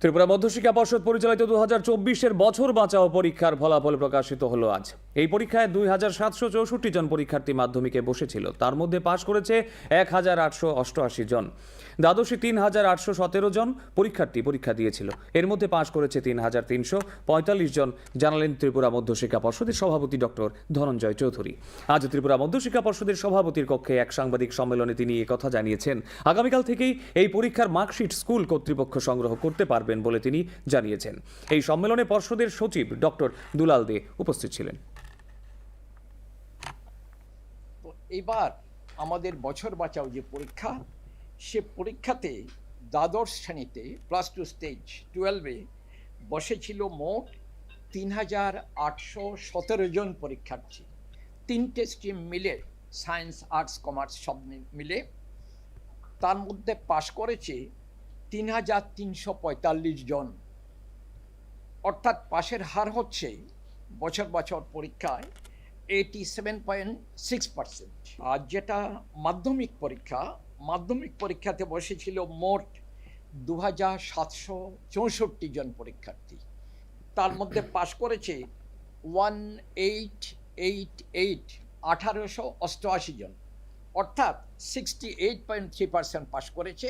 ত্রিপুরা মধ্যশিক্ষা পর্ষদ পরিচালিত দু হাজার চব্বিশের বছর বাঁচাও পরীক্ষার ফলাফল প্রকাশিত হলো আজ। এই পরীক্ষায় দুই হাজার সাতশো চৌষট্টি জন পরীক্ষার্থী মাধ্যমিকে বসেছিল। তার মধ্যে পাশ করেছে এক হাজার আটশো অষ্টআশি জন। দ্বাদশী তিন হাজার আটশো সতেরো জন পরীক্ষার্থী পরীক্ষা দিয়েছিল। এর মধ্যে পাশ করেছে তিন হাজার তিনশো পঁয়তাল্লিশ জন। জানালেন ত্রিপুরা মধ্যশিক্ষা পর্ষদের সভাপতি ডক্টর ধনঞ্জয় চৌধুরী। আজ ত্রিপুরা মধ্যশিক্ষা পর্ষদের সভাপতির কক্ষে এক সাংবাদিক সম্মেলনে তিনি কথা জানিয়েছেন। আগামীকাল থেকেই এই পরীক্ষার মার্কশিট স্কুল কর্তৃপক্ষ সংগ্রহ করতে পারবেন বলে তিনি জানিয়েছেন। এই সম্মেলনে পর্ষদের সচিব ডক্টর দুলাল দে উপস্থিত ছিলেন। এবার আমাদের বছর বাঁচাও যে পরীক্ষা, সে পরীক্ষাতে দ্বাদশ শ্রেণীতে প্লাস টু স্টেজ টুয়েলভে বসেছিল মোট তিন হাজার আটশো সতেরো জন পরীক্ষার্থী। তিনটে স্ট্রিম মিলে সায়েন্স আর্টস কমার্স সব মিলে তার মধ্যে পাশ করেছে তিন হাজার তিনশো পঁয়তাল্লিশ জন। অর্থাৎ পাশের হার হচ্ছে বছর বছর পরীক্ষায় eighty seven point six percent আর যেটা মাধ্যমিক পরীক্ষা, মাধ্যমিক পরীক্ষাতে বসেছিল মোট দু হাজার সাতশো চৌষট্টি জন পরীক্ষার্থী। তার মধ্যে পাশ করেছে ওয়ান এইট এইট এইট আঠারোশো অষ্টআশি জন। অর্থাৎ sixty eight point three percent pass করেছে